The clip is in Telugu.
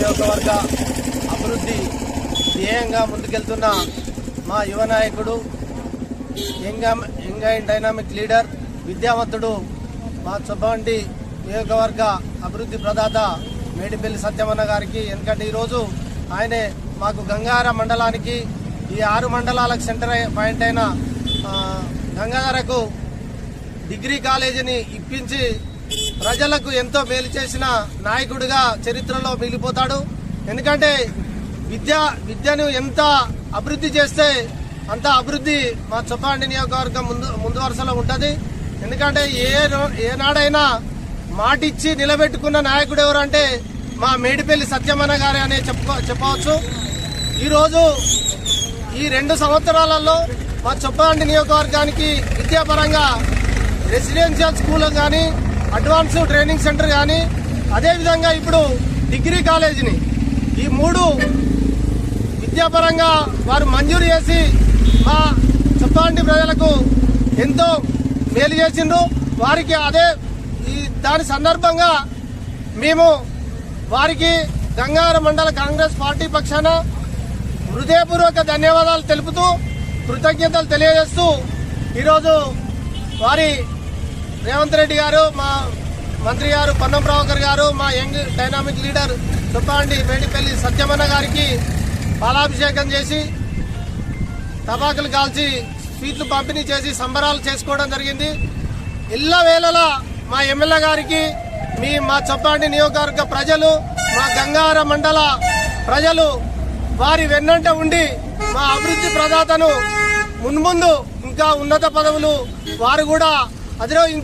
నియోజకవర్గ అభివృద్ధి ధ్యేయంగా ముందుకెళ్తున్న మా యువ నాయకుడు young young and dynamic leader విద్యావంతుడు మా చుబ్బండి నియోజకవర్గ అభివృద్ధి ప్రదాత మేడిపల్లి సత్యమన్న గారికి. ఎందుకంటే ఈరోజు ఆయనే మాకు గంగార మండలానికి ఈ ఆరు మండలాలకు సెంటర్ పాయింట్ అయిన గంగాధరకు డిగ్రీ కాలేజీని ఇప్పించి ప్రజలకు ఎంతో మేలు చేసిన నాయకుడిగా చరిత్రలో మిగిలిపోతాడు. ఎందుకంటే విద్య విద్యను ఎంత అభివృద్ధి చేస్తే అంత అభివృద్ధి మా చొప్పాండి నియోజకవర్గం ముందు ముందు వరుసలో ఉంటుంది. ఎందుకంటే ఏ ఏనాడైనా మాటిచ్చి నిలబెట్టుకున్న నాయకుడు ఎవరంటే మా మేడిపల్లి సత్యమన్న గారే అనే చెప్పుకో చెప్పవచ్చు. ఈరోజు ఈ రెండు సంవత్సరాలలో మా చొప్పాండి నియోజకవర్గానికి విద్యాపరంగా రెసిడెన్షియల్ స్కూల్ కానీ అడ్వాన్స్ ట్రైనింగ్ సెంటర్ కానీ అదేవిధంగా ఇప్పుడు డిగ్రీ కాలేజీని. ఈ మూడు విద్యాపరంగా వారు మంజూరు చేసి మా చెప్పండి ప్రజలకు ఎంతో మేలు చేసిండ్రు. వారికి అదే ఈ దాని సందర్భంగా మేము వారికి గంగార మండల కాంగ్రెస్ పార్టీ పక్షాన హృదయపూర్వక ధన్యవాదాలు తెలుపుతూ కృతజ్ఞతలు తెలియజేస్తూ ఈరోజు వారి రేవంత్ రెడ్డి గారు మా మంత్రి గారు పొన్నం ప్రభాకర్ గారు మా young dynamic leader Choppadandi Medipalli సత్యమన్న గారికి పాలాభిషేకం చేసి టపాకులు కాల్చి స్వీట్లు పంపిణీ చేసి సంబరాలు చేసుకోవడం జరిగింది. ఇళ్ళ వేళలా మా ఎమ్మెల్యే గారికి మీ మా చొప్పాండి నియోజకవర్గ ప్రజలు మా గంగార మండల ప్రజలు వారి వెన్నంట ఉండి మా అభివృద్ధి ప్రదాతను మున్ముందు ఇంకా ఉన్నత పదవులు వారు కూడా అదిలో